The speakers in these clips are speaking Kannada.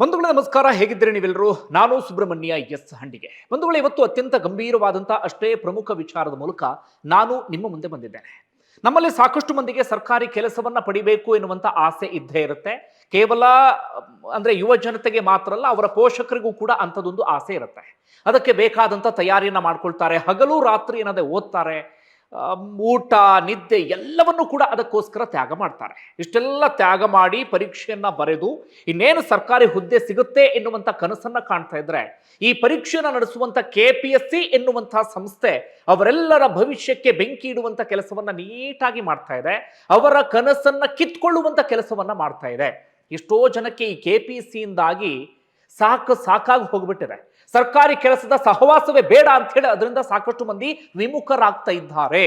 ಬಂಧುಗಳೇ ನಮಸ್ಕಾರ, ಹೇಗಿದ್ದೀರಿ ನೀವೆಲ್ಲರೂ? ನಾನು ಸುಬ್ರಹ್ಮಣ್ಯ ಎಸ್ ಹಂಡಿಗೆ. ಬಂಧುಗಳೇ, ಇವತ್ತು ಅತ್ಯಂತ ಗಂಭೀರವಾದಂಥ ಅಷ್ಟೇ ಪ್ರಮುಖ ವಿಚಾರದ ಮೂಲಕ ನಾನು ನಿಮ್ಮ ಮುಂದೆ ಬಂದಿದ್ದೇನೆ. ನಮ್ಮಲ್ಲಿ ಸಾಕಷ್ಟು ಮಂದಿಗೆ ಸರ್ಕಾರಿ ಕೆಲಸವನ್ನ ಪಡಿಬೇಕು ಎನ್ನುವಂಥ ಆಸೆ ಇದ್ದೇ ಇರುತ್ತೆ. ಕೇವಲ, ಅಂದ್ರೆ ಯುವ ಜನತೆಗೆ ಮಾತ್ರ ಅಲ್ಲ, ಅವರ ಪೋಷಕರಿಗೂ ಕೂಡ ಅಂಥದ್ದೊಂದು ಆಸೆ ಇರುತ್ತೆ. ಅದಕ್ಕೆ ಬೇಕಾದಂಥ ತಯಾರಿಯನ್ನ ಮಾಡ್ಕೊಳ್ತಾರೆ, ಹಗಲು ರಾತ್ರಿ ಏನದೆ ಓದ್ತಾರೆ ಊಟ ನಿದ್ದೆ ಎಲ್ಲವನ್ನೂ ಕೂಡ ಅದಕ್ಕೋಸ್ಕರ ತ್ಯಾಗ ಮಾಡ್ತಾರೆ. ಇಷ್ಟೆಲ್ಲ ತ್ಯಾಗ ಮಾಡಿ ಪರೀಕ್ಷೆಯನ್ನು ಬರೆದು ಇನ್ನೇನು ಸರ್ಕಾರಿ ಹುದ್ದೆ ಸಿಗುತ್ತೆ ಎನ್ನುವಂಥ ಕನಸನ್ನ ಕಾಣ್ತಾ ಇದ್ರೆ, ಈ ಪರೀಕ್ಷೆಯನ್ನು ನಡೆಸುವಂಥ ಕೆ ಪಿ ಎಸ್ ಸಿ ಎನ್ನುವಂಥ ಸಂಸ್ಥೆ ಅವರೆಲ್ಲರ ಭವಿಷ್ಯಕ್ಕೆ ಬೆಂಕಿ ಇಡುವಂಥ ಕೆಲಸವನ್ನ ನೀಟಾಗಿ ಮಾಡ್ತಾ ಇದೆ. ಅವರ ಕನಸನ್ನ ಕಿತ್ಕೊಳ್ಳುವಂಥ ಕೆಲಸವನ್ನ ಮಾಡ್ತಾ ಇದೆ. ಎಷ್ಟೋ ಜನಕ್ಕೆ ಈ ಕೆ ಪಿ ಎಸ್ ಸಿಯಿಂದಾಗಿ ಸಾಕು ಸಾಕಾಗಿ ಹೋಗ್ಬಿಟ್ಟಿದೆ ಸರ್ಕಾರಿ ಕೆಲಸದ ಸಹವಾಸವೇ ಬೇಡ ಅಂತ ಹೇಳಿ ಅದರಿಂದ ಸಾಕಷ್ಟು ಮಂದಿ ವಿಮುಖರಾಗ್ತಾ ಇದ್ದಾರೆ.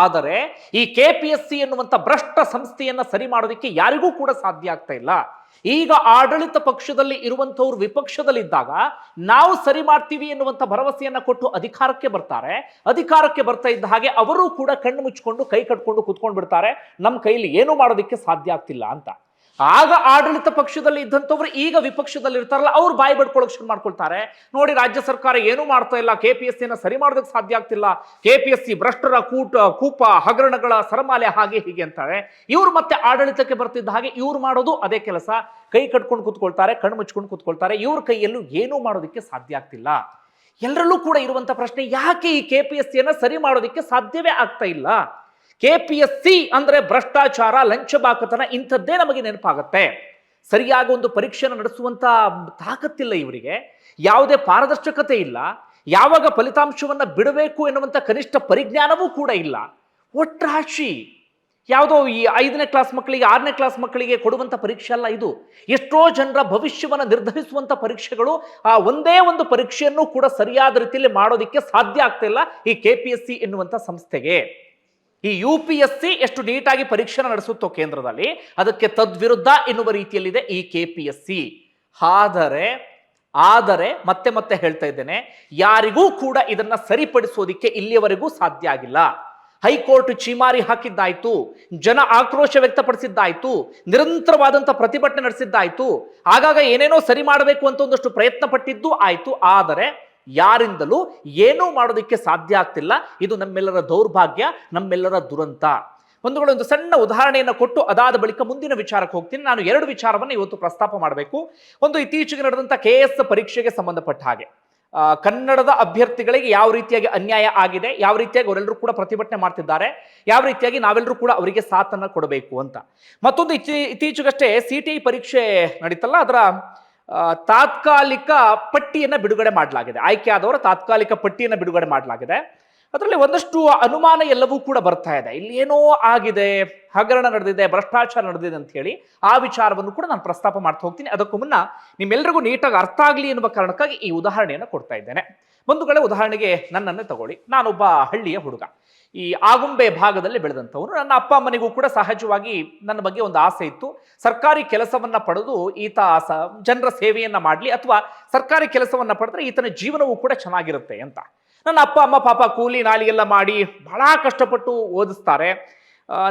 ಆದರೆ ಈ ಕೆ ಪಿ ಎಸ್ ಸಿ ಎನ್ನುವಂತ ಭ್ರಷ್ಟ ಸಂಸ್ಥೆಯನ್ನ ಸರಿ ಮಾಡೋದಕ್ಕೆ ಯಾರಿಗೂ ಕೂಡ ಸಾಧ್ಯ ಆಗ್ತಾ ಇಲ್ಲ. ಈಗ ಆಡಳಿತ ಪಕ್ಷದಲ್ಲಿ ಇರುವಂಥವ್ರು ವಿಪಕ್ಷದಲ್ಲಿದ್ದಾಗ ನಾವು ಸರಿ ಮಾಡ್ತೀವಿ ಎನ್ನುವಂತ ಭರವಸೆಯನ್ನ ಕೊಟ್ಟು ಅಧಿಕಾರಕ್ಕೆ ಬರ್ತಾರೆ. ಅಧಿಕಾರಕ್ಕೆ ಬರ್ತಾ ಇದ್ದ ಹಾಗೆ ಅವರು ಕೂಡ ಕಣ್ಣು ಮುಚ್ಕೊಂಡು, ಕೈ ಕಟ್ಕೊಂಡು ಕುತ್ಕೊಂಡು ಬಿಡ್ತಾರೆ ನಮ್ಮ ಕೈಲಿ ಏನು ಮಾಡೋದಕ್ಕೆ ಸಾಧ್ಯ ಆಗ್ತಿಲ್ಲ ಅಂತ. ಆಗ ಆಡಳಿತ ಪಕ್ಷದಲ್ಲಿ ಇದ್ದಂಥವ್ರು ಈಗ ವಿಪಕ್ಷದಲ್ಲಿ ಇರ್ತಾರಲ್ಲ, ಅವ್ರು ಬಾಯಿ ಬಡ್ಕೊಳ್ಳೋಕೆ ಶುರು ಮಾಡ್ಕೊಳ್ತಾರೆ. ನೋಡಿ, ರಾಜ್ಯ ಸರ್ಕಾರ ಏನು ಮಾಡ್ತಾ ಇಲ್ಲ ಕೆ ಪಿ ಎಸ್ ಸಿನ ಸರಿ ಮಾಡೋದಕ್ಕೆ ಸಾಧ್ಯ ಆಗ್ತಿಲ್ಲ. ಕೆ ಪಿ ಎಸ್ ಸಿ ಭ್ರಷ್ಟರ ಕೂಟ, ಕೂಪ, ಹಗರಣಗಳ ಸರಮಾಲೆ ಹಾಗೆ ಹೀಗೆ ಅಂತಾರೆ. ಇವ್ರು ಮತ್ತೆ ಆಡಳಿತಕ್ಕೆ ಬರ್ತಿದ್ದ ಹಾಗೆ ಇವ್ರು ಮಾಡೋದು ಅದೇ ಕೆಲಸ. ಕೈ ಕಟ್ಕೊಂಡು ಕೂತ್ಕೊಳ್ತಾರೆ, ಕಣ್ಣು ಮುಚ್ಕೊಂಡು ಕೂತ್ಕೊಳ್ತಾರೆ. ಇವ್ರ ಕೈಯಲ್ಲೂ ಏನೂ ಮಾಡೋದಕ್ಕೆ ಸಾಧ್ಯ ಆಗ್ತಿಲ್ಲ. ಎಲ್ಲರಲ್ಲೂ ಕೂಡ ಇರುವಂತ ಪ್ರಶ್ನೆ, ಯಾಕೆ ಈ ಕೆ ಪಿ ಎಸ್ ಸಿಯನ್ನು ಸರಿ ಮಾಡೋದಕ್ಕೆ ಸಾಧ್ಯವೇ ಆಗ್ತಾ ಇಲ್ಲ? ಕೆ ಪಿ ಎಸ್ ಸಿ ಅಂದ್ರೆ ಭ್ರಷ್ಟಾಚಾರ, ಲಂಚಬಾಕತನ ಇಂಥದ್ದೇ ನಮಗೆ ನೆನಪಾಗುತ್ತೆ. ಸರಿಯಾಗಿ ಒಂದು ಪರೀಕ್ಷೆಯನ್ನು ನಡೆಸುವಂಥ ತಾಕತ್ತಿಲ್ಲ ಇವರಿಗೆ. ಯಾವುದೇ ಪಾರದರ್ಶಕತೆ ಇಲ್ಲ. ಯಾವಾಗ ಫಲಿತಾಂಶವನ್ನ ಬಿಡಬೇಕು ಎನ್ನುವಂಥ ಕನಿಷ್ಠ ಪರಿಜ್ಞಾನವೂ ಕೂಡ ಇಲ್ಲ. ಒಟ್ರಾಶಿ. ಯಾವುದೋ ಈ ಐದನೇ ಕ್ಲಾಸ್ ಮಕ್ಕಳಿಗೆ, ಆರನೇ ಕ್ಲಾಸ್ ಮಕ್ಕಳಿಗೆ ಕೊಡುವಂತ ಪರೀಕ್ಷೆ ಅಲ್ಲ ಇದು. ಎಷ್ಟೋ ಜನರ ಭವಿಷ್ಯವನ್ನು ನಿರ್ಧರಿಸುವಂತ ಪರೀಕ್ಷೆಗಳು ಆ ಒಂದೇ ಒಂದು ಪರೀಕ್ಷೆಯನ್ನು ಕೂಡ ಸರಿಯಾದ ರೀತಿಯಲ್ಲಿ ಮಾಡೋದಕ್ಕೆ ಸಾಧ್ಯ ಆಗ್ತಾ ಇಲ್ಲ ಈ ಕೆ ಪಿ ಎಸ್ ಸಿ ಎನ್ನುವಂಥ ಸಂಸ್ಥೆಗೆ. ಈ ಯು ಪಿ ಎಸ್ ಸಿ ಎಷ್ಟು ನೀಟಾಗಿ ಪರೀಕ್ಷೆ ನಡೆಸುತ್ತೋ ಕೇಂದ್ರದಲ್ಲಿ ಅದಕ್ಕೆ ತದ್ವಿರುದ್ಧ ಎನ್ನುವ ರೀತಿಯಲ್ಲಿದೆ ಈ ಕೆ ಪಿ ಎಸ್ ಸಿ ಆದರೆ ಆದರೆ ಮತ್ತೆ ಮತ್ತೆ ಹೇಳ್ತಾ ಇದ್ದೇನೆ, ಯಾರಿಗೂ ಕೂಡ ಇದನ್ನ ಸರಿಪಡಿಸೋದಿಕ್ಕೆ ಇಲ್ಲಿಯವರೆಗೂ ಸಾಧ್ಯ ಆಗಿಲ್ಲ. ಹೈಕೋರ್ಟ್ ಚೀಮಾರಿ ಹಾಕಿದ್ದಾಯ್ತು, ಜನ ಆಕ್ರೋಶ ವ್ಯಕ್ತಪಡಿಸಿದ್ದಾಯ್ತು ನಿರಂತರವಾದಂಥ ಪ್ರತಿಭಟನೆ ನಡೆಸಿದ್ದಾಯ್ತು, ಆಗಾಗ ಏನೇನೋ ಸರಿ ಮಾಡಬೇಕು ಅಂತ ಒಂದಷ್ಟು ಪ್ರಯತ್ನ ಪಟ್ಟಿದ್ದು ಆಯ್ತು, ಆದರೆ ಯಾರಿಂದಲೂ ಏನೂ ಮಾಡೋದಕ್ಕೆ ಸಾಧ್ಯ ಆಗ್ತಿಲ್ಲ. ಇದು ನಮ್ಮೆಲ್ಲರ ದೌರ್ಭಾಗ್ಯ, ನಮ್ಮೆಲ್ಲರ ದುರಂತ. ಒಂದು ಒಂದು ಸಣ್ಣ ಉದಾಹರಣೆಯನ್ನು ಕೊಟ್ಟು ಅದಾದ ಬಳಿಕ ಮುಂದಿನ ವಿಚಾರಕ್ಕೆ ಹೋಗ್ತೀನಿ. ನಾನು ಎರಡು ವಿಚಾರವನ್ನು ಇವತ್ತು ಪ್ರಸ್ತಾಪ ಮಾಡಬೇಕು. ಒಂದು ಇತ್ತೀಚೆಗೆ ನಡೆದಂಥ ಕೆ ಎಸ್ ಪರೀಕ್ಷೆಗೆ ಸಂಬಂಧಪಟ್ಟ ಹಾಗೆ. ಕನ್ನಡದ ಅಭ್ಯರ್ಥಿಗಳಿಗೆ ಯಾವ ರೀತಿಯಾಗಿ ಅನ್ಯಾಯ ಆಗಿದೆ, ಯಾವ ರೀತಿಯಾಗಿ ಅವರೆಲ್ಲರೂ ಕೂಡ ಪ್ರತಿಭಟನೆ ಮಾಡ್ತಿದ್ದಾರೆ, ಯಾವ ರೀತಿಯಾಗಿ ನಾವೆಲ್ಲರೂ ಕೂಡ ಅವರಿಗೆ ಸಾಥನ್ನು ಕೊಡಬೇಕು ಅಂತ. ಮತ್ತೊಂದು ಇತ್ತೀ, ಇತ್ತೀಚೆಗಷ್ಟೇ ಸಿ ಪರೀಕ್ಷೆ ನಡೀತಲ್ಲ, ಅದರ ತಾತ್ಕಾಲಿಕ ಪಟ್ಟಿಯನ್ನು ಬಿಡುಗಡೆ ಮಾಡಲಾಗಿದೆ. ಆಯ್ಕೆ ಆದವರ ತಾತ್ಕಾಲಿಕ ಪಟ್ಟಿಯನ್ನು ಬಿಡುಗಡೆ ಮಾಡಲಾಗಿದೆ. ಅದರಲ್ಲಿ ಒಂದಷ್ಟು ಅನುಮಾನ ಎಲ್ಲವೂ ಕೂಡ ಬರ್ತಾ ಇದೆ. ಇಲ್ಲಿ ಏನೋ ಆಗಿದೆ, ಹಗರಣ ನಡೆದಿದೆ, ಭ್ರಷ್ಟಾಚಾರ ನಡೆದಿದೆ ಅಂತ ಹೇಳಿ ಆ ವಿಚಾರವನ್ನು ಕೂಡ ನಾನು ಪ್ರಸ್ತಾಪ ಮಾಡ್ತಾ ಹೋಗ್ತೀನಿ. ಅದಕ್ಕೂ ಮುನ್ನ ನಿಮ್ಮೆಲ್ಲರಿಗೂ ನೀಟಾಗಿ ಅರ್ಥ ಆಗಲಿ ಎನ್ನುವ ಕಾರಣಕ್ಕಾಗಿ ಈ ಉದಾಹರಣೆಯನ್ನು ಕೊಡ್ತಾ ಇದ್ದೇನೆ. ಬಂಧುಗಳೇ ಉದಾಹರಣೆಗೆ ನನ್ನನ್ನೇ ತಗೊಳ್ಳಿ. ನಾನೊಬ್ಬ ಹಳ್ಳಿಯ ಹುಡುಗ. ಈ ಆಗುಂಬೆ ಭಾಗದಲ್ಲಿ ಬೆಳೆದಂಥವನು ನನ್ನ ಅಪ್ಪ ಅಮ್ಮನಿಗೂ ಕೂಡ ಸಹಜವಾಗಿ ನನ್ನ ಬಗ್ಗೆ ಒಂದು ಆಸೆ ಇತ್ತು. ಸರ್ಕಾರಿ ಕೆಲಸವನ್ನ ಪಡೆದು ಈತ ಸ, ಜನರ ಸೇವೆಯನ್ನು ಮಾಡಲಿ ಅಥವಾ ಸರ್ಕಾರಿ ಕೆಲಸವನ್ನ ಪಡೆದ್ರೆ ಈತನ ಜೀವನವೂ ಕೂಡ ಚೆನ್ನಾಗಿರುತ್ತೆ ಅಂತ. ನನ್ನ ಅಪ್ಪ, ಅಮ್ಮ, ಪಾಪ ಕೂಲಿ ನಾಲಿ ಎಲ್ಲ ಮಾಡಿ ಬಹಳ ಕಷ್ಟಪಟ್ಟು ಓದಿಸ್ತಾರೆ.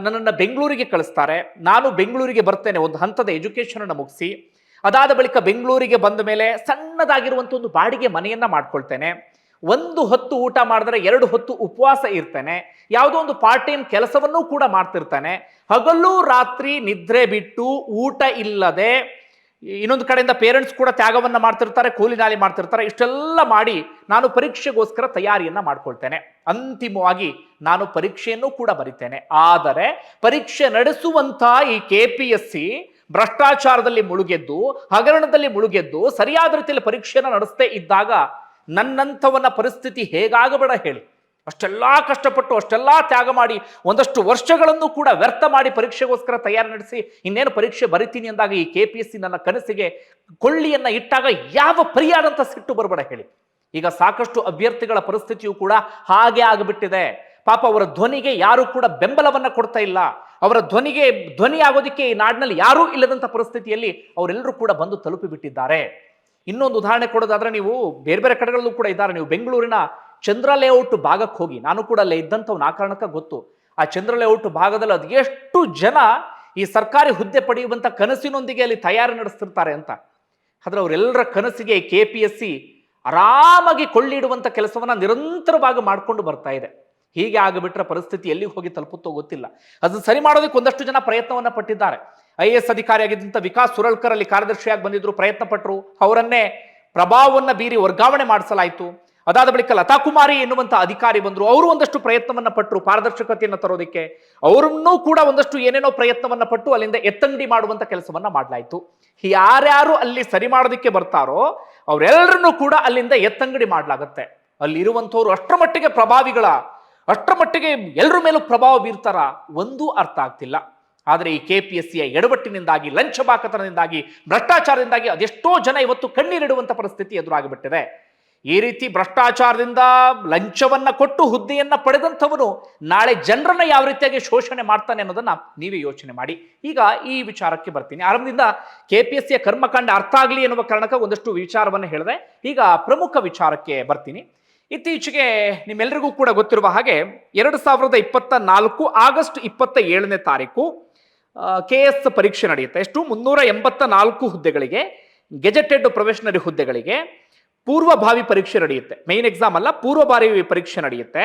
ನನ್ನನ್ನು ಬೆಂಗಳೂರಿಗೆ ಕಳಿಸ್ತಾರೆ. ನಾನು ಬೆಂಗಳೂರಿಗೆ ಬರ್ತೇನೆ. ಒಂದು ಹಂತದ ಎಜುಕೇಷನನ್ನು ಮುಗಿಸಿ. ಅದಾದ ಬಳಿಕ ಬೆಂಗಳೂರಿಗೆ ಬಂದ ಮೇಲೆ ಸಣ್ಣದಾಗಿರುವಂಥ ಒಂದು ಬಾಡಿಗೆ ಮನೆಯನ್ನ ಮಾಡ್ಕೊಳ್ತೇನೆ. ಒಂದು ಹೊತ್ತು ಊಟ ಮಾಡಿದ್ರೆ ಎರಡು ಹೊತ್ತು ಉಪವಾಸ ಇರ್ತೇನೆ. ಯಾವುದೋ ಒಂದು ಪಾರ್ಟ್ ಟೈಮ್ ಕೆಲಸವನ್ನೂ ಕೂಡ ಮಾಡ್ತಿರ್ತಾನೆ. ಹಗಲು, ರಾತ್ರಿ ನಿದ್ರೆ ಬಿಟ್ಟು ಊಟ ಇಲ್ಲದೆ ಇನ್ನೊಂದು ಕಡೆಯಿಂದ ಪೇರೆಂಟ್ಸ್ ಕೂಡ ತ್ಯಾಗವನ್ನು ಮಾಡ್ತಿರ್ತಾರೆ, ಕೂಲಿ ನಾಲಿ ಮಾಡ್ತಿರ್ತಾರೆ. ಇಷ್ಟೆಲ್ಲ ಮಾಡಿ ನಾನು ಪರೀಕ್ಷೆಗೋಸ್ಕರ ತಯಾರಿಯನ್ನ ಮಾಡ್ಕೊಳ್ತೇನೆ. ಅಂತಿಮವಾಗಿ ನಾನು ಪರೀಕ್ಷೆಯನ್ನು ಕೂಡ ಬರಿತೇನೆ. ಆದರೆ ಪರೀಕ್ಷೆ ನಡೆಸುವಂತ ಈ ಕೆ ಪಿ ಎಸ್ ಸಿ ಭ್ರಷ್ಟಾಚಾರದಲ್ಲಿ ಮುಳುಗೆದ್ದು, ಹಗರಣದಲ್ಲಿ ಮುಳುಗೆದ್ದು, ಸರಿಯಾದ ರೀತಿಯಲ್ಲಿ ಪರೀಕ್ಷೆಯನ್ನು ನಡೆಸದೇ ಇದ್ದಾಗ ನನ್ನಂಥವನ ಪರಿಸ್ಥಿತಿ ಹೇಗಾಗಬೇಡ ಹೇಳಿ. ಅಷ್ಟೆಲ್ಲ ಕಷ್ಟಪಟ್ಟು, ಅಷ್ಟೆಲ್ಲ ತ್ಯಾಗ ಮಾಡಿ, ಒಂದಷ್ಟು ವರ್ಷಗಳನ್ನು ಕೂಡ ವ್ಯರ್ಥ ಮಾಡಿ ಪರೀಕ್ಷೆಗೋಸ್ಕರ ತಯಾರಿ ನಡೆಸಿ, ಇನ್ನೇನು ಪರೀಕ್ಷೆ ಬರಿತೀನಿ ಅಂದಾಗ ಈ ಕೆ ಪಿ ಎಸ್ ಸಿ ನನ್ನ ಕನಸಿಗೆ ಕೊಳ್ಳಿಯನ್ನ ಇಟ್ಟಾಗ ಯಾವ ಪರಿಯಾದಂಥ ಸಿಟ್ಟು ಬರಬೇಡ ಹೇಳಿ. ಈಗ ಸಾಕಷ್ಟು ಅಭ್ಯರ್ಥಿಗಳ ಪರಿಸ್ಥಿತಿಯು ಕೂಡ ಹಾಗೆ ಆಗಿಬಿಟ್ಟಿದೆ. ಪಾಪ ಅವರ ಧ್ವನಿಗೆ ಯಾರು ಕೂಡ ಬೆಂಬಲವನ್ನ ಕೊಡ್ತಾ ಇಲ್ಲ. ಅವರ ಧ್ವನಿಗೆ, ಧ್ವನಿ ಆಗೋದಕ್ಕೆ ಈ ನಾಡಿನಲ್ಲಿ ಯಾರೂ ಇಲ್ಲದಂಥ ಪರಿಸ್ಥಿತಿಯಲ್ಲಿ ಅವರೆಲ್ಲರೂ ಕೂಡ ಬಂದು ತಲುಪಿ ಬಿಟ್ಟಿದ್ದಾರೆ. ಇನ್ನೊಂದು ಉದಾಹರಣೆ ಕೊಡೋದಾದ್ರೆ ನೀವು ಬೇರೆ ಬೇರೆ ಕಡೆಗಳಲ್ಲೂ ಕೂಡ ಇದ್ದಾರೆ. ನೀವು ಬೆಂಗಳೂರಿನ ಚಂದ್ರ ಲೇಔಟ್ ಭಾಗಕ್ಕೆ ಹೋಗಿ, ನಾನು ಕೂಡ ಅಲ್ಲೇ ಇದ್ದಂಥವ್ನ, ಆ ಕಾರಣಕ್ಕೆ ಗೊತ್ತು. ಆ ಚಂದ್ರ ಲೇಔಟ್ ಭಾಗದಲ್ಲಿ ಅದೆಷ್ಟು ಜನ ಈ ಸರ್ಕಾರಿ ಹುದ್ದೆ ಪಡೆಯುವಂತ ಕನಸಿನೊಂದಿಗೆ ಅಲ್ಲಿ ತಯಾರಿ ನಡೆಸ್ತಿರ್ತಾರೆ ಅಂತ. ಆದರೆ ಅವರೆಲ್ಲರ ಕನಸಿಗೆ ಕೆ ಪಿ ಎಸ್ ಸಿ ಆರಾಮಾಗಿ ಕೊಳ್ಳಿಡುವಂಥ ಕೆಲಸವನ್ನ ನಿರಂತರವಾಗಿ ಮಾಡಿಕೊಂಡು ಬರ್ತಾ ಇದೆ. ಹೀಗೆ ಆಗಿಬಿಟ್ರೆ ಪರಿಸ್ಥಿತಿ ಎಲ್ಲಿ ಹೋಗಿ ತಲುಪುತ್ತೋ ಗೊತ್ತಿಲ್ಲ. ಅದನ್ನು ಸರಿ ಮಾಡೋದಕ್ಕೆ ಒಂದಷ್ಟು ಜನ ಪ್ರಯತ್ನವನ್ನ ಪಟ್ಟಿದ್ದಾರೆ. ಐ ಎಸ್ ಅಧಿಕಾರಿಯಾಗಿದ್ದಂಥ ವಿಕಾಸ್ ಸುರಳ್ಕರ್ ಅಲ್ಲಿ ಕಾರ್ಯದರ್ಶಿಯಾಗಿ ಬಂದಿದ್ರು, ಪ್ರಯತ್ನ ಪಟ್ಟರು ಅವರನ್ನೇ ಪ್ರಭಾವವನ್ನ ಬೀರಿ ವರ್ಗಾವಣೆ ಮಾಡಿಸಲಾಯಿತು. ಅದಾದ ಬಳಿಕ ಲತಾ ಕುಮಾರಿ ಎನ್ನುವಂಥ ಅಧಿಕಾರಿ ಬಂದರು. ಅವರು ಒಂದಷ್ಟು ಪ್ರಯತ್ನವನ್ನ ಪಟ್ಟರು ಪಾರದರ್ಶಕತೆಯನ್ನು ತರೋದಕ್ಕೆ. ಅವರನ್ನೂ ಕೂಡ ಒಂದಷ್ಟು ಏನೇನೋ ಪ್ರಯತ್ನವನ್ನ ಪಟ್ಟು ಅಲ್ಲಿಂದ ಎತ್ತಂಗಡಿ ಮಾಡುವಂಥ ಕೆಲಸವನ್ನ ಮಾಡಲಾಯಿತು. ಯಾರ್ಯಾರು ಅಲ್ಲಿ ಸರಿ ಮಾಡೋದಕ್ಕೆ ಬರ್ತಾರೋ ಅವರೆಲ್ಲರನ್ನೂ ಕೂಡ ಅಲ್ಲಿಂದ ಎತ್ತಂಗಡಿ ಮಾಡಲಾಗುತ್ತೆ. ಅಲ್ಲಿರುವಂಥವ್ರು ಅಷ್ಟರ ಮಟ್ಟಿಗೆ ಪ್ರಭಾವಿಗಳ ಅಷ್ಟರ ಮಟ್ಟಿಗೆ ಎಲ್ಲರ ಮೇಲೂ ಪ್ರಭಾವ ಬೀರ್ತಾರ ಒಂದೂ ಅರ್ಥ ಆಗ್ತಿಲ್ಲ. ಆದರೆ ಈ ಕೆ ಪಿ ಎಸ್ ಸಿಯ ಎಡವಟ್ಟಿನಿಂದಾಗಿ, ಲಂಚಬಾಕತನದಿಂದಾಗಿ, ಭ್ರಷ್ಟಾಚಾರದಿಂದಾಗಿ ಅದೆಷ್ಟೋ ಜನ ಇವತ್ತು ಕಣ್ಣೀರಿಡುವಂಥ ಪರಿಸ್ಥಿತಿ ಎದುರಾಗಿಬಿಟ್ಟಿದೆ. ಈ ರೀತಿ ಭ್ರಷ್ಟಾಚಾರದಿಂದ ಲಂಚವನ್ನ ಕೊಟ್ಟು ಹುದ್ದೆಯನ್ನ ಪಡೆದಂಥವನು ನಾಳೆ ಜನರನ್ನ ಯಾವ ರೀತಿಯಾಗಿ ಶೋಷಣೆ ಮಾಡ್ತಾನೆ ಅನ್ನೋದನ್ನ ನೀವೇ ಯೋಚನೆ ಮಾಡಿ. ಈಗ ಈ ವಿಚಾರಕ್ಕೆ ಬರ್ತೀನಿ. ಆರಂಭದಿಂದ ಕೆ ಪಿ ಎಸ್ ಸಿಯ ಕರ್ಮಕಾಂಡ ಅರ್ಥ ಆಗಲಿ ಎನ್ನುವ ಕಾರಣಕ್ಕೆ ಒಂದಷ್ಟು ವಿಚಾರವನ್ನು ಹೇಳಿದೆ. ಈಗ ಪ್ರಮುಖ ವಿಚಾರಕ್ಕೆ ಬರ್ತೀನಿ. ಇತ್ತೀಚೆಗೆ ನಿಮ್ಮೆಲ್ಲರಿಗೂ ಕೂಡ ಗೊತ್ತಿರುವ ಹಾಗೆ ಎರಡು ಸಾವಿರದ ಇಪ್ಪತ್ತ ನಾಲ್ಕು ಆಗಸ್ಟ್ ಇಪ್ಪತ್ತ ಏಳನೇ ತಾರೀಕು ಕೆ ಎಸ್ ಪರೀಕ್ಷೆ ನಡೆಯುತ್ತೆ. ಎಷ್ಟು? ಮುನ್ನೂರ ಎಂಬತ್ತ ನಾಲ್ಕು ಹುದ್ದೆಗಳಿಗೆ, ಗೆಜೆಟೆಡ್ ಪ್ರೊಫೆಷನರಿ ಹುದ್ದೆಗಳಿಗೆ ಪೂರ್ವಭಾವಿ ಪರೀಕ್ಷೆ ನಡೆಯುತ್ತೆ. ಮೇನ್ ಎಕ್ಸಾಮ್ ಅಲ್ಲ, ಪೂರ್ವಭಾವಿ ಪರೀಕ್ಷೆ ನಡೆಯುತ್ತೆ.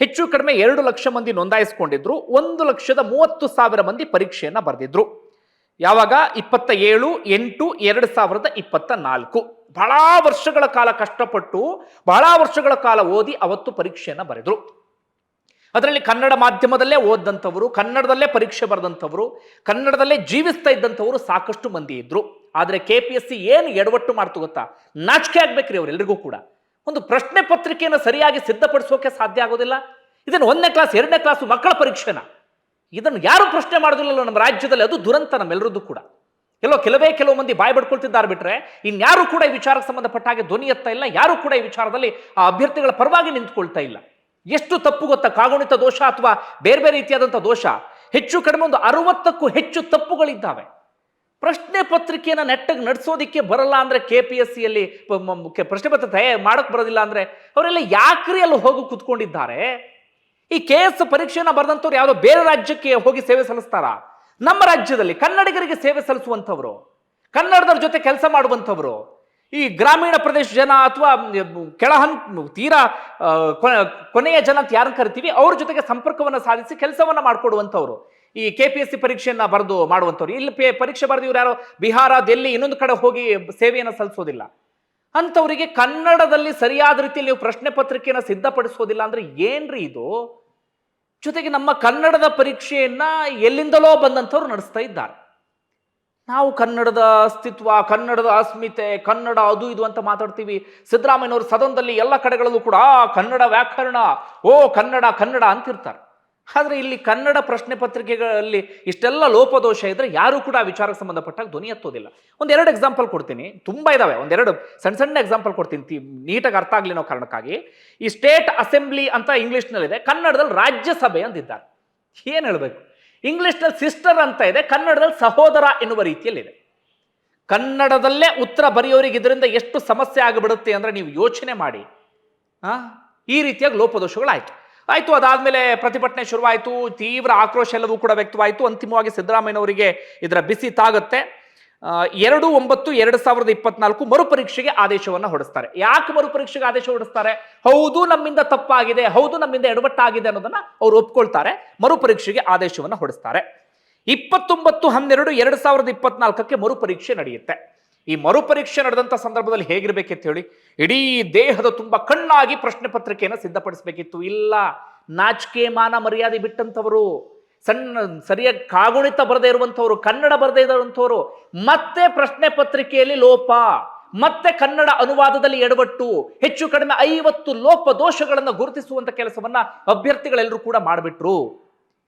ಹೆಚ್ಚು ಕಡಿಮೆ ಎರಡು ಲಕ್ಷ ಮಂದಿ ನೋಂದಾಯಿಸಿಕೊಂಡಿದ್ರು, ಒಂದು ಲಕ್ಷದ ಮೂವತ್ತು ಸಾವಿರ ಮಂದಿ ಪರೀಕ್ಷೆಯನ್ನು ಬರೆದಿದ್ರು. ಯಾವಾಗ? ಇಪ್ಪತ್ತ ಏಳು, ಎಂಟು, ಎರಡು ಸಾವಿರದ ಇಪ್ಪತ್ತ ನಾಲ್ಕು. ಬಹಳ ವರ್ಷಗಳ ಕಾಲ ಕಷ್ಟಪಟ್ಟು ಬಹಳ ವರ್ಷಗಳ ಕಾಲ ಓದಿ ಅವತ್ತು ಪರೀಕ್ಷೆಯನ್ನು ಬರೆದ್ರು. ಅದರಲ್ಲಿ ಕನ್ನಡ ಮಾಧ್ಯಮದಲ್ಲೇ ಓದಂಥವರು ಕನ್ನಡದಲ್ಲೇ ಪರೀಕ್ಷೆ ಬರೆದಂಥವರು, ಕನ್ನಡದಲ್ಲೇ ಜೀವಿಸ್ತಾ ಇದ್ದಂಥವರು ಸಾಕಷ್ಟು ಮಂದಿ ಇದ್ರು. ಆದರೆ ಕೆ ಪಿ ಎಸ್ ಸಿ ಏನು ಎಡವಟ್ಟು ಮಾಡ್ತು ಗೊತ್ತಾ? ನಾಚಿಕೆ ಆಗ್ಬೇಕ್ರಿ ಅವರೆಲ್ಲರಿಗೂ ಕೂಡ. ಒಂದು ಪ್ರಶ್ನೆ ಪತ್ರಿಕೆಯನ್ನು ಸರಿಯಾಗಿ ಸಿದ್ಧಪಡಿಸೋಕೆ ಸಾಧ್ಯ ಆಗೋದಿಲ್ಲ. ಇದನ್ನು ಒಂದನೇ ಕ್ಲಾಸ್, ಎರಡನೇ ಕ್ಲಾಸು ಮಕ್ಕಳ ಪರೀಕ್ಷೆನ. ಇದನ್ನು ಯಾರು ಪ್ರಶ್ನೆ ಮಾಡೋದಿಲ್ಲ ನಮ್ಮ ರಾಜ್ಯದಲ್ಲಿ, ಅದು ದುರಂತ ನಮ್ಮೆಲ್ಲರದ್ದು ಕೂಡ. ಎಲ್ಲೋ ಕೆಲವೇ ಕೆಲವು ಮಂದಿ ಬಾಯ್ ಬಡ್ಕೊಳ್ತಿದ್ದಾರೆ ಬಿಟ್ರೆ ಇನ್ಯಾರು ಕೂಡ ಈ ವಿಚಾರಕ್ಕೆ ಸಂಬಂಧಪಟ್ಟ ಹಾಗೆ ಧ್ವನಿ ಎತ್ತಾ ಇಲ್ಲ, ಯಾರು ಕೂಡ ಈ ವಿಚಾರದಲ್ಲಿ ಆ ಅಭ್ಯರ್ಥಿಗಳ ಪರವಾಗಿ ನಿಂತ್ಕೊಳ್ತಾ ಇಲ್ಲ. ಎಷ್ಟು ತಪ್ಪು ಗೊತ್ತಾ? ಕಾಗುಣಿತ ದೋಷ ಅಥವಾ ಬೇರೆ ಬೇರೆ ರೀತಿಯಾದಂಥ ದೋಷ? ಹೆಚ್ಚು ಕಡಿಮೆ ಒಂದು ಅರವತ್ತಕ್ಕೂ ಹೆಚ್ಚು ತಪ್ಪುಗಳಿದ್ದಾವೆ. ಪ್ರಶ್ನೆ ಪತ್ರಿಕೆಯನ್ನು ನೆಟ್ಟಗೆ ನಡೆಸೋದಿಕ್ಕೆ ಬರಲ್ಲ ಅಂದ್ರೆ ಕೆ ಪಿ ಎಸ್ ಸಿಯಲ್ಲಿ ಪ್ರಶ್ನೆ ಪತ್ರ ತಯಾರು ಮಾಡೋಕ್ಕೆ ಬರೋದಿಲ್ಲ ಅಂದ್ರೆ ಅವರೆಲ್ಲ ಯಾಕ್ರಿ ಅಲ್ಲಿ ಹೋಗಿ ಕೂತ್ಕೊಂಡಿದ್ದಾರೆ? ಈ ಕೆ ಎಸ್ ಪರೀಕ್ಷೆಯನ್ನು ಬರೆದಂಥವ್ರು ಯಾವುದೋ ಬೇರೆ ರಾಜ್ಯಕ್ಕೆ ಹೋಗಿ ಸೇವೆ ಸಲ್ಲಿಸ್ತಾರ? ನಮ್ಮ ರಾಜ್ಯದಲ್ಲಿ ಕನ್ನಡಿಗರಿಗೆ ಸೇವೆ ಸಲ್ಲಿಸುವಂಥವ್ರು, ಕನ್ನಡದವ್ರ ಜೊತೆ ಕೆಲಸ ಮಾಡುವಂಥವ್ರು, ಈ ಗ್ರಾಮೀಣ ಪ್ರದೇಶ ಜನ ಅಥವಾ ಕೆಳಹನ್, ತೀರಾ ಕೊನೆಯ ಜನ ಅಂತ ಯಾರನ್ನು ಕರಿತೀವಿ, ಅವ್ರ ಜೊತೆಗೆ ಸಂಪರ್ಕವನ್ನು ಸಾಧಿಸಿ ಕೆಲಸವನ್ನು ಮಾಡಿಕೊಡುವಂಥವ್ರು. ಈ ಕೆ ಪಿ ಎಸ್ ಸಿ ಪರೀಕ್ಷೆಯನ್ನು ಬರೆದು ಮಾಡುವಂಥವ್ರು. ಇಲ್ಲಿ ಪೇ- ಪರೀಕ್ಷೆ ಬರೆದು ಇವ್ರು ಯಾರೋ? ಬಿಹಾರ, ದೆಲ್ಲಿ, ಇನ್ನೊಂದು ಕಡೆ ಹೋಗಿ ಸೇವೆಯನ್ನು ಸಲ್ಲಿಸೋದಿಲ್ಲ. ಅಂಥವರಿಗೆ ಕನ್ನಡದಲ್ಲಿ ಸರಿಯಾದ ರೀತಿಯಲ್ಲಿ ನೀವು ಪ್ರಶ್ನೆ ಪತ್ರಿಕೆಯನ್ನು ಸಿದ್ಧಪಡಿಸೋದಿಲ್ಲ ಅಂದ್ರೆ ಏನ್ರಿ ಇದು? ಜೊತೆಗೆ ನಮ್ಮ ಕನ್ನಡದ ಪರೀಕ್ಷೆಯನ್ನ ಎಲ್ಲಿಂದಲೋ ಬಂದಂಥವ್ರು ನಡೆಸ್ತಾ ಇದ್ದಾರೆ. ನಾವು ಕನ್ನಡದ ಅಸ್ತಿತ್ವ, ಕನ್ನಡದ ಅಸ್ಮಿತೆ, ಕನ್ನಡ ಅದು ಇದು ಅಂತ ಮಾತಾಡ್ತೀವಿ. ಸಿದ್ದರಾಮಯ್ಯನವರು ಸದನದಲ್ಲಿ ಎಲ್ಲ ಕಡೆಗಳಲ್ಲೂ ಕೂಡ ಕನ್ನಡ ವ್ಯಾಕರಣ, ಓ ಕನ್ನಡ ಕನ್ನಡ ಅಂತಿರ್ತಾರೆ. ಆದ್ರೆ ಇಲ್ಲಿ ಕನ್ನಡ ಪ್ರಶ್ನೆ ಪತ್ರಿಕೆಗಳಲ್ಲಿ ಇಷ್ಟೆಲ್ಲ ಲೋಪದೋಷ ಇದ್ರೆ ಯಾರು ಕೂಡ ಆ ವಿಚಾರಕ್ಕೆ ಸಂಬಂಧಪಟ್ಟಾಗ ಧ್ವನಿ ಎತ್ತೋದಿಲ್ಲ. ಒಂದೆರಡು ಎಕ್ಸಾಂಪಲ್ ಕೊಡ್ತೀನಿ. ತುಂಬ ಇದಾವೆ. ಒಂದೆರಡು ಸಣ್ಣ ಸಣ್ಣ ಎಕ್ಸಾಂಪಲ್ ಕೊಡ್ತೀನಿ. ನೀಟಾಗಿ ಅರ್ಥ ಆಗ್ಲಿ ಅನ್ನೋ ಕಾರಣಕ್ಕಾಗಿ. ಈ ಸ್ಟೇಟ್ ಅಸೆಂಬ್ಲಿ ಅಂತ ಇಂಗ್ಲೀಷ್ನಲ್ಲಿದೆ. ಕನ್ನಡದಲ್ಲಿ ರಾಜ್ಯಸಭೆ ಅಂದಿದ್ದಾರೆ. ಏನು ಹೇಳ್ಬೇಕು? ಇಂಗ್ಲೀಷ್ನಲ್ಲಿ ಸಿಸ್ಟರ್ ಅಂತ ಇದೆ. ಕನ್ನಡದಲ್ಲಿ ಸಹೋದರ ಎನ್ನುವ ರೀತಿಯಲ್ಲಿದೆ. ಕನ್ನಡದಲ್ಲೇ ಉತ್ತರ ಬರೆಯೋರಿಗೆ ಇದರಿಂದ ಎಷ್ಟು ಸಮಸ್ಯೆ ಆಗಿಬಿಡುತ್ತೆ ಅಂದ್ರೆ ನೀವು ಯೋಚನೆ ಮಾಡಿ. ಈ ರೀತಿಯಾಗಿ ಲೋಪದೋಷಗಳಾಯ್ತು. ಆಯ್ತು, ಅದಾದಮೇಲೆ ಪ್ರತಿಭಟನೆ ಶುರುವಾಯಿತು. ತೀವ್ರ ಆಕ್ರೋಶ ಎಲ್ಲವೂ ಕೂಡ ವ್ಯಕ್ತವಾಯಿತು. ಅಂತಿಮವಾಗಿ ಸಿದ್ದರಾಮಯ್ಯನವರಿಗೆ ಇದರ ಬಿಸಿ ತಾಗುತ್ತೆ. ಎರಡು ಒಂಬತ್ತು ಎರಡು ಸಾವಿರದ ಇಪ್ಪತ್ನಾಲ್ಕು ಮರುಪರೀಕ್ಷೆಗೆ ಆದೇಶವನ್ನು ಹೊಡಿಸ್ತಾರೆ ಯಾಕೆ ಮರುಪರೀಕ್ಷೆಗೆ ಆದೇಶ ಹೊಡಿಸ್ತಾರೆ ಹೌದು, ನಮ್ಮಿಂದ ತಪ್ಪಾಗಿದೆ. ಹೌದು, ನಮ್ಮಿಂದ ಎಡವಟ್ಟಾಗಿದೆ ಅನ್ನೋದನ್ನ ಅವ್ರು ಒಪ್ಕೊಳ್ತಾರೆ. ಮರುಪರೀಕ್ಷೆಗೆ ಆದೇಶವನ್ನು ಹೊರಡಿಸ್ತಾರೆ. ಇಪ್ಪತ್ತೊಂಬತ್ತು ಹನ್ನೆರಡು ಎರಡು ಸಾವಿರದ ಇಪ್ಪತ್ನಾಲ್ಕಕ್ಕೆ ಮರುಪರೀಕ್ಷೆ ನಡೆಯುತ್ತೆ. ಈ ಮರುಪರೀಕ್ಷೆ ನಡೆದಂಥ ಸಂದರ್ಭದಲ್ಲಿ ಹೇಗಿರ್ಬೇಕಿತ್ತು ಹೇಳಿ? ಇಡೀ ದೇಹದ ತುಂಬ ಕಣ್ಣಾಗಿ ಪ್ರಶ್ನೆ ಪತ್ರಿಕೆಯನ್ನು ಸಿದ್ಧಪಡಿಸಬೇಕಿತ್ತು. ಇಲ್ಲ ನಾಚಿಕೆ ಮಾನ ಮರ್ಯಾದೆ ಬಿಟ್ಟಂಥವರು, ಸಣ್ಣ, ಸರಿಯಾಗಿ ಕಾಗುಣಿತ ಬರದೇ ಇರುವಂಥವ್ರು, ಕನ್ನಡ ಬರದೇ ಇರುವಂಥವ್ರು, ಮತ್ತೆ ಪ್ರಶ್ನೆ ಪತ್ರಿಕೆಯಲ್ಲಿ ಲೋಪ, ಮತ್ತೆ ಕನ್ನಡ ಅನುವಾದದಲ್ಲಿ ಎಡವಟ್ಟು, ಹೆಚ್ಚು ಕಡಿಮೆ ಐವತ್ತು ಲೋಪ ದೋಷಗಳನ್ನು ಗುರುತಿಸುವಂಥ ಕೆಲಸವನ್ನ ಅಭ್ಯರ್ಥಿಗಳೆಲ್ಲರೂ ಕೂಡ ಮಾಡಿಬಿಟ್ರು.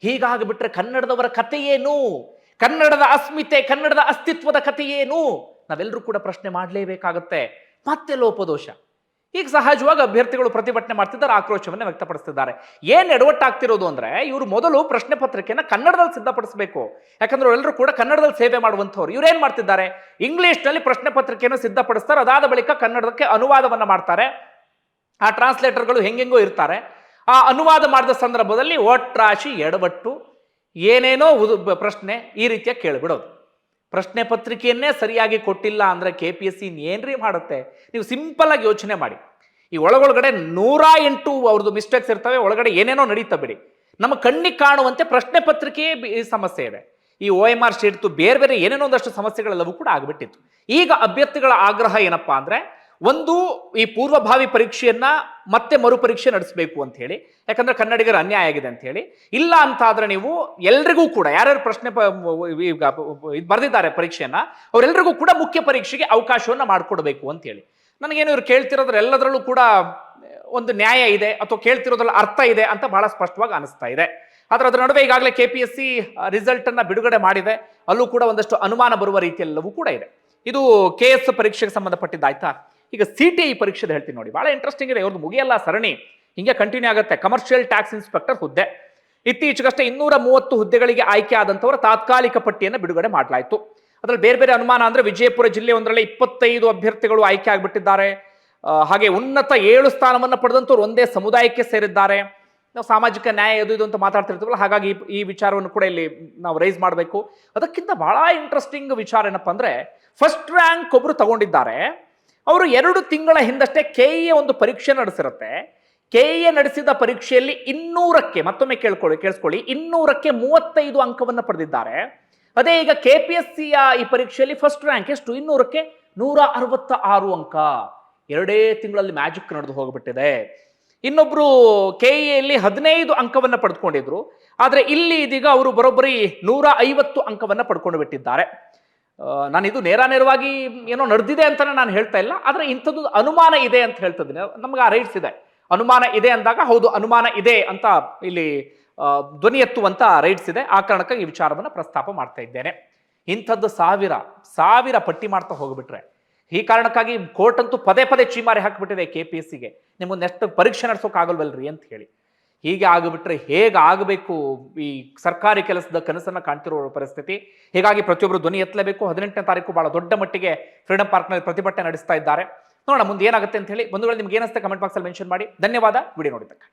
ಹೀಗಾಗಿಬಿಟ್ರೆ ಕನ್ನಡದವರ ಕಥೆಯೇನು? ಕನ್ನಡದ ಅಸ್ಮಿತೆ, ಕನ್ನಡದ ಅಸ್ತಿತ್ವದ ಕಥೆಯೇನು? ನಾವೆಲ್ಲರೂ ಕೂಡ ಪ್ರಶ್ನೆ ಮಾಡಲೇಬೇಕಾಗತ್ತೆ. ಮತ್ತೆ ಲೋಪದೋಷ. ಈಗ ಸಹಜವಾಗಿ ಅಭ್ಯರ್ಥಿಗಳು ಪ್ರತಿಭಟನೆ ಮಾಡ್ತಿದ್ದಾರೆ, ಆಕ್ರೋಶವನ್ನು ವ್ಯಕ್ತಪಡಿಸ್ತಿದ್ದಾರೆ. ಏನ್ ಎಡವಟ್ಟಾಗ್ತಿರೋದು ಅಂದ್ರೆ, ಇವರು ಮೊದಲು ಪ್ರಶ್ನೆ ಪತ್ರಿಕೆಯನ್ನ ಕನ್ನಡದಲ್ಲಿ ಸಿದ್ಧಪಡಿಸಬೇಕು. ಯಾಕಂದ್ರೆ ಎಲ್ಲರೂ ಕೂಡ ಕನ್ನಡದಲ್ಲಿ ಸೇವೆ ಮಾಡುವಂಥವ್ರು. ಇವ್ರು ಏನ್ ಮಾಡ್ತಿದ್ದಾರೆ? ಇಂಗ್ಲೀಷ್ನಲ್ಲಿ ಪ್ರಶ್ನೆ ಪತ್ರಿಕೆಯನ್ನು ಸಿದ್ಧಪಡಿಸ್ತಾರೆ, ಅದಾದ ಬಳಿಕ ಕನ್ನಡಕ್ಕೆ ಅನುವಾದವನ್ನ ಮಾಡ್ತಾರೆ. ಆ ಟ್ರಾನ್ಸ್ಲೇಟರ್ಗಳು ಹೆಂಗೆಂಗೋ ಇರ್ತಾರೆ. ಆ ಅನುವಾದ ಮಾಡಿದ ಸಂದರ್ಭದಲ್ಲಿ ಒಟ್ರಾಶಿ ಎಡವಟ್ಟು, ಏನೇನೋ ಪ್ರಶ್ನೆ ಈ ರೀತಿಯ ಕೇಳಿಬಿಡೋದು. ಪ್ರಶ್ನೆ ಪತ್ರಿಕೆಯನ್ನೇ ಸರಿಯಾಗಿ ಕೊಟ್ಟಿಲ್ಲ ಅಂದ್ರೆ ಕೆ ಪಿ ಎಸ್ ಸಿ ಏನ್ರಿ ಮಾಡುತ್ತೆ? ನೀವು ಸಿಂಪಲ್ ಆಗಿ ಯೋಚನೆ ಮಾಡಿ. ಈ ಒಳಗೊಳಗಡೆ ನೂರ ಎಂಟು ಅವ್ರದ್ದು ಮಿಸ್ಟೇಕ್ಸ್ ಇರ್ತವೆ, ಒಳಗಡೆ ಏನೇನೋ ನಡೀತಾ ಬಿಡಿ. ನಮ್ಮ ಕಣ್ಣಿಗೆ ಕಾಣುವಂತೆ ಪ್ರಶ್ನೆ ಪತ್ರಿಕೆಯೇ ಸಮಸ್ಯೆ ಇದೆ. ಈ ಒ ಎಂ ಆರ್ ಶೀಟ್ ಬೇರೆ ಬೇರೆ ಏನೇನೋ ಒಂದಷ್ಟು ಸಮಸ್ಯೆಗಳೆಲ್ಲವೂ ಕೂಡ ಆಗಿಬಿಟ್ಟಿತ್ತು. ಈಗ ಅಭ್ಯರ್ಥಿಗಳ ಆಗ್ರಹ ಏನಪ್ಪಾ ಅಂದ್ರೆ ಒಂದು ಈ ಪೂರ್ವಭಾವಿ ಪರೀಕ್ಷೆಯನ್ನ ಮತ್ತೆ ಮರುಪರೀಕ್ಷೆ ನಡೆಸಬೇಕು ಅಂತ ಹೇಳಿ, ಯಾಕಂದ್ರೆ ಕನ್ನಡಿಗರ ಅನ್ಯಾಯ ಆಗಿದೆ ಅಂತ ಹೇಳಿ. ಇಲ್ಲ ಅಂತ ಆದ್ರೆ ನೀವು ಎಲ್ರಿಗೂ ಕೂಡ, ಯಾರ್ಯಾರು ಪ್ರಶ್ನೆ ಈಗ ಬರೆದಿದ್ದಾರೆ ಪರೀಕ್ಷೆಯನ್ನ ಅವರೆಲ್ಲರಿಗೂ ಕೂಡ ಮುಖ್ಯ ಪರೀಕ್ಷೆಗೆ ಅವಕಾಶವನ್ನ ಮಾಡಿಕೊಡ್ಬೇಕು ಅಂತ ಹೇಳಿ. ನನಗೇನು ಇವ್ರು ಕೇಳ್ತಿರೋದ್ರ ಎಲ್ಲದರಲ್ಲೂ ಕೂಡ ಒಂದು ನ್ಯಾಯ ಇದೆ, ಅಥವಾ ಕೇಳ್ತಿರೋದ್ರಲ್ಲಿ ಅರ್ಥ ಇದೆ ಅಂತ ಬಹಳ ಸ್ಪಷ್ಟವಾಗಿ ಅನಿಸ್ತಾ ಇದೆ. ಆದ್ರೆ ಅದರ ನಡುವೆ ಈಗಾಗಲೇ K P S C result ಅನ್ನ ಬಿಡುಗಡೆ ಮಾಡಿದೆ, ಅಲ್ಲೂ ಕೂಡ ಒಂದಷ್ಟು ಅನುಮಾನ ಬರುವ ರೀತಿಯೆಲ್ಲವೂ ಕೂಡ ಇದೆ. ಇದು ಕೆ ಎಸ್ ಪರೀಕ್ಷೆಗೆ ಸಂಬಂಧಪಟ್ಟಿದ್ದಾಯ್ತಾ? ಈಗ ಸಿ ಟಿ ಐ ಪರೀಕ್ಷೆದ ಹೇಳ್ತೀನಿ ನೋಡಿ ಬಹಳ ಇಂಟ್ರೆಸ್ಟಿಂಗ್ ಇದೆ ಇವ್ರದ್ದು ಮುಗಿಯಲ್ಲ, ಸರಣಿ. ಹಿಂಗೆ ಕಂಟಿನ್ಯೂ ಆಗುತ್ತೆ. ಕಮರ್ಷಿಯಲ್ ಟ್ಯಾಕ್ಸ್ ಇನ್ಸ್ಪೆಕ್ಟರ್ ಹುದ್ದೆ. ಇತ್ತೀಚೆಗಷ್ಟೇ ಇನ್ನೂರ ಮೂವತ್ತು ಹುದ್ದೆಗಳಿಗೆ ಆಯ್ಕೆ ಆದಂಥವರ ತಾತ್ಕಾಲಿಕ ಪಟ್ಟಿಯನ್ನು ಬಿಡುಗಡೆ ಮಾಡಲಾಯಿತು. ಅದರಲ್ಲಿ ಬೇರೆ ಬೇರೆ ಅನುಮಾನ ಅಂದ್ರೆ ವಿಜಯಪುರ ಜಿಲ್ಲೆ ಒಂದರಲ್ಲಿ ಇಪ್ಪತ್ತೈದು ಅಭ್ಯರ್ಥಿಗಳು ಆಯ್ಕೆ ಆಗಿಬಿಟ್ಟಿದ್ದಾರೆ. ಹಾಗೆ ಉನ್ನತ ಏಳು ಸ್ಥಾನವನ್ನು ಪಡೆದಂಥವ್ರು ಒಂದೇ ಸಮುದಾಯಕ್ಕೆ ಸೇರಿದ್ದಾರೆ. ನಾವು ಸಾಮಾಜಿಕ ನ್ಯಾಯ ಇದು ಇದು ಅಂತ ಮಾತಾಡ್ತಿರ್ತೀವಲ್ಲ, ಹಾಗಾಗಿ ಈ ವಿಚಾರವನ್ನು ಕೂಡ ಇಲ್ಲಿ ನಾವು ರೈಸ್ ಮಾಡಬೇಕು. ಅದಕ್ಕಿಂತ ಬಹಳ ಇಂಟ್ರೆಸ್ಟಿಂಗ್ ವಿಚಾರ ಏನಪ್ಪ ಅಂದರೆ ಫಸ್ಟ್ ರ್ಯಾಂಕ್ ಒಬ್ಬರು ತಗೊಂಡಿದ್ದಾರೆ. ಅವರು ಎರಡು ತಿಂಗಳ ಹಿಂದಷ್ಟೇ ಕೆ ಎ ಒಂದು ಪರೀಕ್ಷೆ ನಡೆಸಿರುತ್ತೆ. ಕೆ ಎ ನಡೆಸಿದ ಪರೀಕ್ಷೆಯಲ್ಲಿ ಇನ್ನೂರಕ್ಕೆ, ಮತ್ತೊಮ್ಮೆ ಕೇಳ್ಕೊಳ್ಳಿ, ಕೇಳಿಸ್ಕೊಳ್ಳಿ, ಇನ್ನೂರಕ್ಕೆ ಮೂವತ್ತೈದು ಅಂಕವನ್ನು ಪಡೆದಿದ್ದಾರೆ. ಅದೇ ಈಗ ಕೆ ಪಿ ಎಸ್ ಸಿಯ ಈ ಪರೀಕ್ಷೆಯಲ್ಲಿ ಫಸ್ಟ್ ರ್ಯಾಂಕ್ ಎಷ್ಟು? ಇನ್ನೂರಕ್ಕೆ ನೂರ ಅರವತ್ತ ಆರು ಅಂಕ. ಎರಡೇ ತಿಂಗಳಲ್ಲಿ ಮ್ಯಾಜಿಕ್ ನಡೆದು ಹೋಗಿಬಿಟ್ಟಿದೆ. ಇನ್ನೊಬ್ರು ಕೆ ಎಲ್ಲಿ ಹದಿನೈದು ಅಂಕವನ್ನು ಪಡೆದುಕೊಂಡಿದ್ರು. ಆದರೆ ಇಲ್ಲಿ ಇದೀಗ ಅವರು ಬರೋಬ್ಬರಿ ನೂರ ಐವತ್ತು ಅಂಕವನ್ನು ಪಡ್ಕೊಂಡು ಬಿಟ್ಟಿದ್ದಾರೆ. ನಾನು ಇದು ನೇರ ನೇರವಾಗಿ ಏನೋ ನಡೆದಿದೆ ಅಂತಲೇ ನಾನು ಹೇಳ್ತಾ ಇಲ್ಲ, ಆದರೆ ಇಂಥದ್ದು ಅನುಮಾನ ಇದೆ ಅಂತ ಹೇಳ್ತಿದ್ದೀನಿ. ನಮ್ಗೆ ಆ ರೈಟ್ಸ್ ಇದೆ. ಅನುಮಾನ ಇದೆ ಅಂದಾಗ ಹೌದು, ಅನುಮಾನ ಇದೆ ಅಂತ ಇಲ್ಲಿ ಧ್ವನಿ ಎತ್ತುವಂಥ ರೈಟ್ಸ್ ಇದೆ. ಆ ಕಾರಣಕ್ಕಾಗಿ ಈ ವಿಚಾರವನ್ನು ಪ್ರಸ್ತಾಪ ಮಾಡ್ತಾ ಇದ್ದೇನೆ. ಇಂಥದ್ದು ಸಾವಿರ ಸಾವಿರ ಪಟ್ಟಿ ಮಾಡ್ತಾ ಹೋಗ್ಬಿಟ್ರೆ, ಈ ಕಾರಣಕ್ಕಾಗಿ ಕೋರ್ಟ್ ಅಂತೂ ಪದೇ ಪದೇ ಚೀಮಾರಿ ಹಾಕಿಬಿಟ್ಟಿದೆ ಕೆ ಪಿ ಎಸ್ ಸಿಗೆ ನಿಮ್ಮನ್ನು ನೆಕ್ಸ್ಟ್ ಪರೀಕ್ಷೆ ನಡೆಸೋಕ್ಕಾಗಲ್ವಲ್ರಿ ಅಂತ ಹೇಳಿ. ಹೀಗೆ ಆಗಿಬಿಟ್ರೆ ಹೇಗೆ ಆಗಬೇಕು? ಈ ಸರ್ಕಾರಿ ಕೆಲಸದ ಕನಸನ್ನ ಕಾಣ್ತಿರೋ ಪರಿಸ್ಥಿತಿ. ಹೀಗಾಗಿ ಪ್ರತಿಯೊಬ್ಬರು ಧ್ವನಿ ಎತ್ತಲೇಬೇಕು. ಹದಿನೆಂಟನೇ ತಾರೀಕು ಬಹಳ ದೊಡ್ಡ ಮಟ್ಟಿಗೆ ಫ್ರೀಡಂ ಪಾರ್ಕ್ನಲ್ಲಿ ಪ್ರತಿಭಟನೆ ನಡೆಸ್ತಾ ಇದ್ದಾರೆ. ನೋಡೋಣ ಮುಂದೆ ಏನಾಗುತ್ತೆ ಅಂತ ಹೇಳಿ ಬಂಧುಗಳು ನಿಮ್ಗೆ ಏನಿಸುತ್ತೆ ಕಮೆಂಟ್ ಬಾಕ್ಸಲ್ಲಿ ಮೆನ್ಷನ್ ಮಾಡಿ. ಧನ್ಯವಾದ. ವಿಡಿಯೋ ನೋಡಿದ್ದಕ್ಕೆ